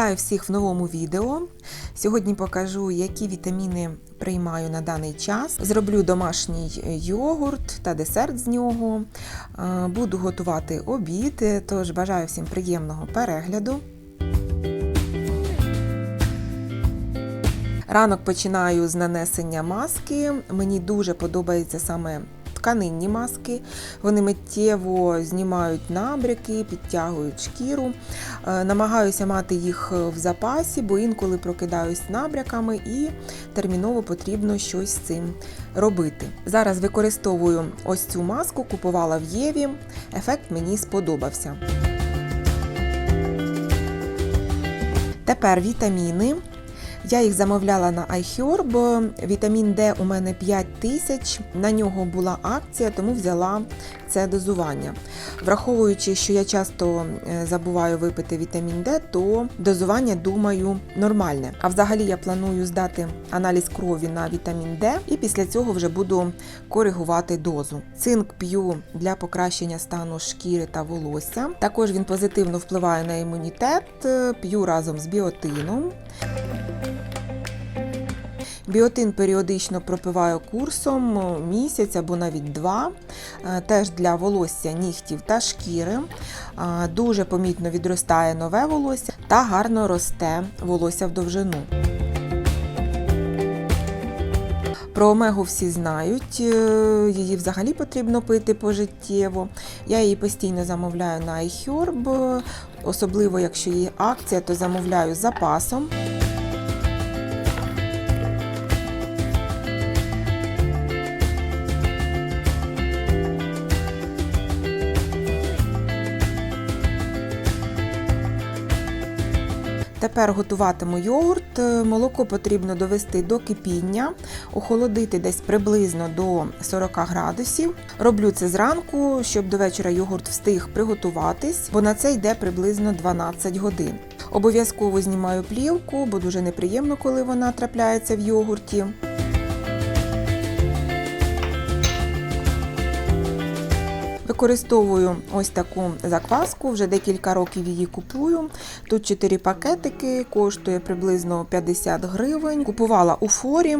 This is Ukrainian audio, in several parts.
Вітаю всіх в новому відео. Сьогодні покажу, які вітаміни приймаю на даний час. Зроблю домашній йогурт та десерт з нього. Е, Буду готувати обід, тож бажаю всім приємного перегляду. Ранок починаю з нанесення маски. Мені дуже подобається саме тканинні маски. Вони миттєво знімають набряки, підтягують шкіру. Е, Намагаюся мати їх в запасі, бо інколи прокидаюсь набряками і терміново потрібно щось з цим робити. Зараз використовую ось цю маску, купувала в Єві. Ефект мені сподобався. Тепер вітаміни. Я їх замовляла на iHerb. Вітамін D у мене 5 тисяч. На нього була акція, тому взяла це дозування. Враховуючи, що я часто е, забуваю випити вітамін D, то дозування, думаю, нормальне. А взагалі я планую здати аналіз крові на вітамін D і після цього вже буду коригувати дозу. Цинк п'ю для покращення стану шкіри та волосся. Також він позитивно впливає на імунітет, е, п'ю разом з біотином. Біотин періодично пропиваю курсом місяць або навіть два, Е, теж для волосся, нігтів та шкіри. Е, Дуже помітно відростає нове волосся та гарно росте волосся в довжину. Про омегу всі знають, е, її взагалі потрібно пити пожиттєво. Я її постійно замовляю на iHerb, особливо якщо є акція, то замовляю з запасом. Тепер готуватиму йогурт. Е, Молоко потрібно довести до кипіння, охолодити десь приблизно до 40 градусів. Роблю це зранку, щоб до вечора йогурт встиг приготуватись, бо на це йде приблизно 12 годин. Обов'язково знімаю плівку, бо дуже неприємно, коли вона трапляється в йогурті. Використовую ось таку закваску, вже декілька років її купую. Тут 4 пакетики, коштує приблизно 50 гривень. Купувала у форі.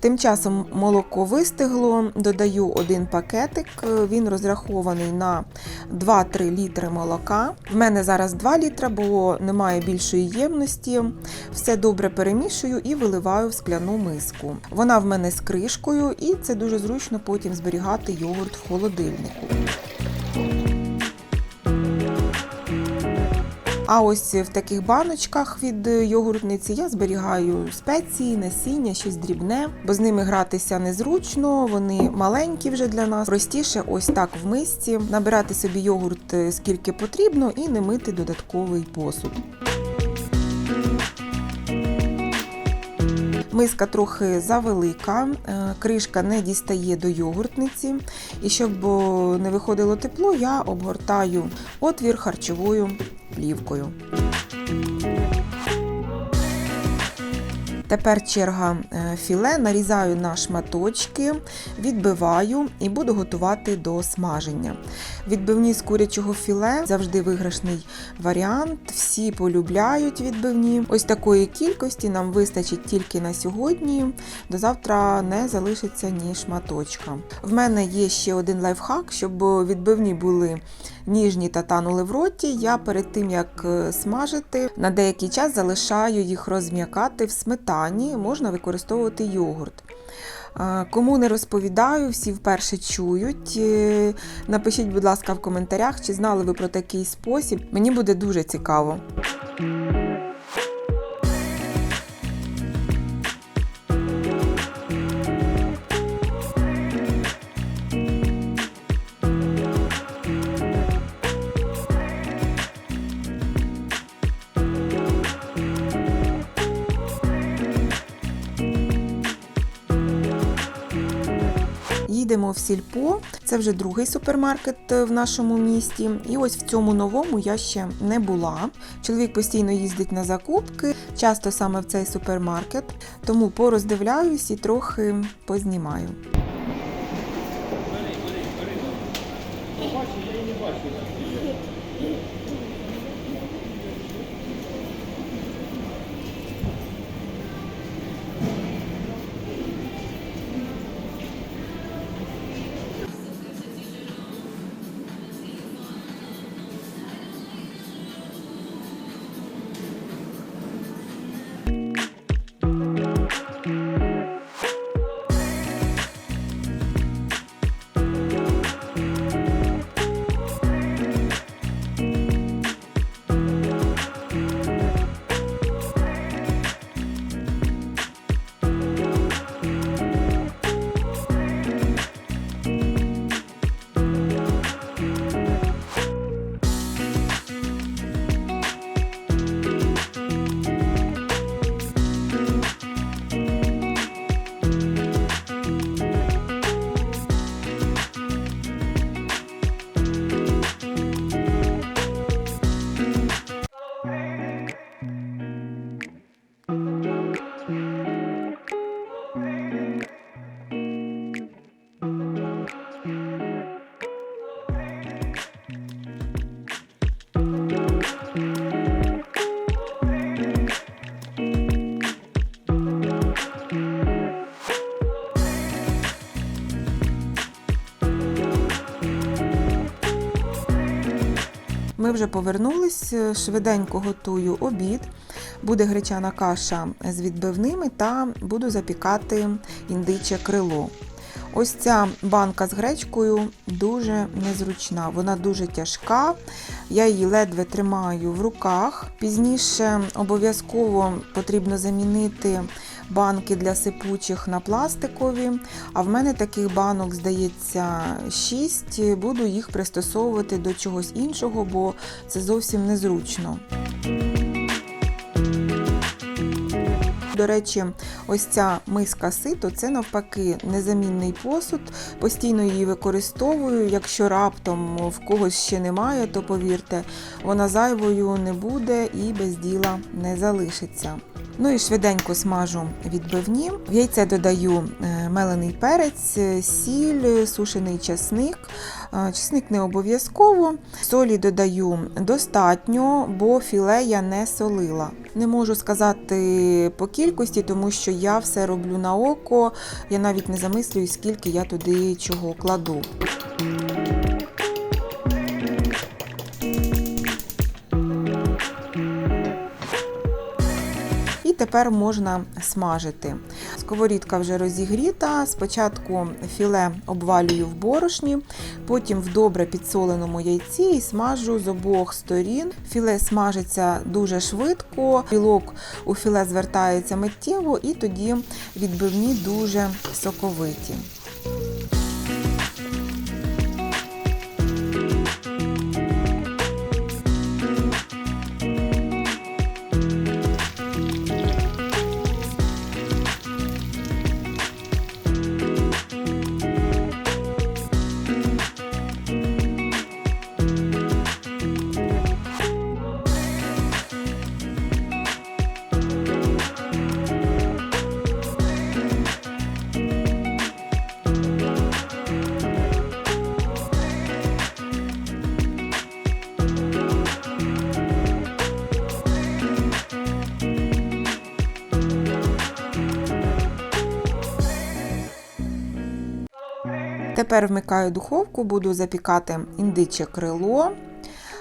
Тим часом молоко вистигло, додаю один пакетик, він розрахований на 2-3 літри молока. В мене зараз 2 літра, бо немає більшої ємності. Все добре перемішую і виливаю в скляну миску. Вона в мене з кришкою, і це дуже зручно потім зберігати йогурт в холодильнику. А ось в таких баночках від йогуртниці я зберігаю спеції, насіння, щось дрібне, бо з ними гратися незручно, вони маленькі вже для нас. Простіше ось так в мисці набирати собі йогурт е, скільки потрібно і не мити додатковий посуд. Миска трохи завелика, е, кришка не дістає до йогуртниці. І щоб не виходило тепло, я обгортаю отвір харчовою плівкою. Тепер черга е, філе, нарізаю на шматочки, відбиваю і буду готувати до смаження. Відбивні з курячого філе завжди виграшний варіант. Всі полюбляють відбивні. Ось такої кількості нам вистачить тільки на сьогодні. До завтра не залишиться ні шматочка. В мене є ще один лайфхак, щоб відбивні були ніжні та танули в роті. Я перед тим як е, смажити на деякий час залишаю їх розм'якати в сметані, можна використовувати йогурт. Е, Кому не розповідаю, всі вперше чують. Е, Напишіть, будь ласка, в коментарях, чи знали ви про такий спосіб. Мені буде дуже цікаво. Їдемо в сільпо. Це вже другий супермаркет е, в нашому місті. І ось в цьому новому я ще не була. Чоловік постійно їздить на закупки, часто саме в цей супермаркет, тому пороздивляюсь і трохи познімаю. Ми вже повернулись, е, швиденько готую обід. Буде гречана каша з відбивними та буду запікати індиче крило. Ось ця банка з гречкою дуже незручна, вона дуже тяжка. Я її ледве тримаю в руках. Пізніше обов'язково потрібно замінити банки для сипучих на пластикові. А в мене таких банок, здається, 6. Буду їх пристосовувати до чогось іншого, бо це зовсім незручно. До речі, ось ця миска сито це навпаки незамінний посуд. Постійно її використовую. Якщо раптом в когось ще немає, то повірте, вона зайвою не буде і без діла не залишиться. Ну і швиденько смажу відбивні. В яйце додаю е, мелений перець, е, сіль, сушений часник. Е, Чесник не обов'язково. Солі додаю достатньо, бо філе я не солила. Не можу сказати по кількості, тому що я все роблю на око. Я навіть не замислюю, скільки я туди чого кладу. Тепер можна смажити. Сковорідка вже розігріта. Спочатку філе обвалюю в борошні, потім в добре підсоленому яйці і смажу з обох сторін. Філе смажиться дуже швидко, білок у філе звертається миттєво, і тоді відбивні дуже соковиті. Тепер вмикаю духовку, буду запікати індиче крило.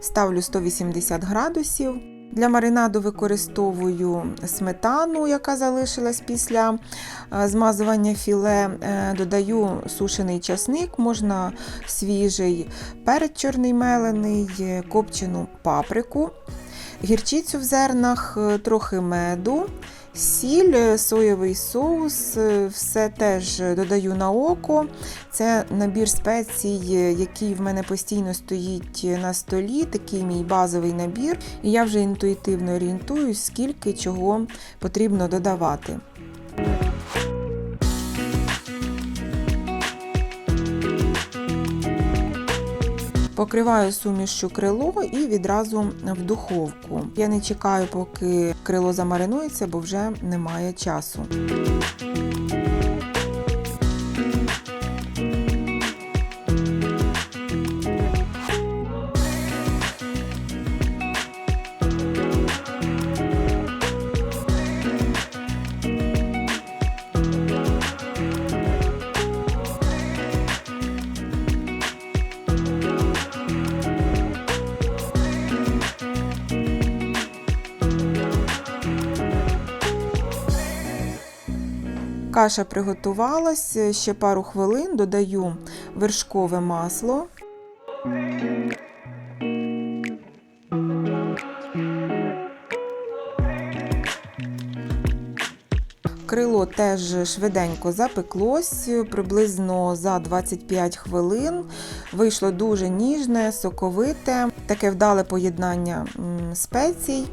Ставлю 180 градусів. Для маринаду використовую сметану, яка залишилась після е, змазування філе. Е, Додаю сушений часник, можна свіжий перець чорний мелений, копчену паприку, гірчицю в зернах, е, трохи меду. Сіль, е, соєвий соус, е, все теж додаю на око. Це набір спецій, е, який в мене постійно стоїть на столі, такий мій базовий набір. І я вже інтуїтивно орієнтуюсь, скільки чого потрібно додавати. Покриваю сумішю крило і відразу в духовку. Я не чекаю, поки крило замаринується, бо вже немає часу. Каша приготувалась, ще пару хвилин додаю вершкове масло. Крило теж швиденько запеклось, приблизно за 25 хвилин. Вийшло дуже ніжне, соковите, таке вдале поєднання спецій.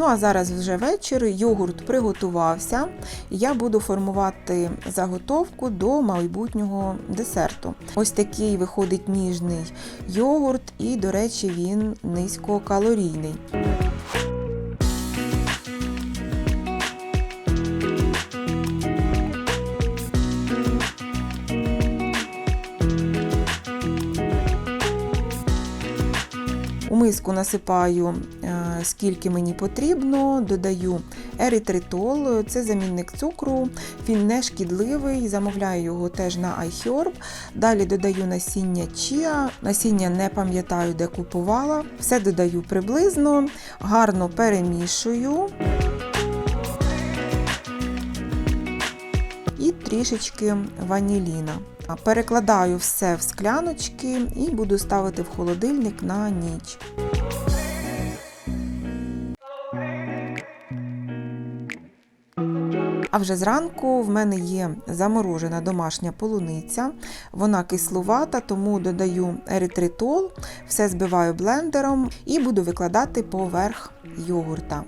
Ну а зараз вже вечір, йогурт приготувався, я буду формувати заготовку до майбутнього десерту. Ось такий виходить ніжний йогурт, і, до речі, він низькокалорійний. Миску насипаю е, скільки мені потрібно, додаю еритритол, це замінник цукру, він не шкідливий, замовляю його теж на iHerb. Далі додаю насіння чіа, насіння не пам'ятаю, де купувала. Все додаю приблизно, гарно перемішую. І трішечки ваніліна. Перекладаю все в скляночки і буду ставити в холодильник на ніч. А вже зранку в мене є заморожена домашня полуниця. Вона кислувата, тому додаю еритритол, все збиваю блендером і буду викладати поверх йогурта.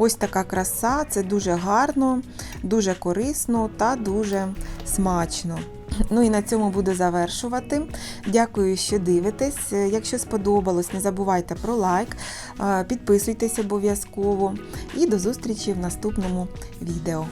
Ось така краса, це дуже гарно, дуже корисно та дуже смачно. Ну і на цьому буду завершувати. Дякую, що дивитесь. Якщо сподобалось, не забувайте про лайк, е, підписуйтесь обов'язково і до зустрічі в наступному відео.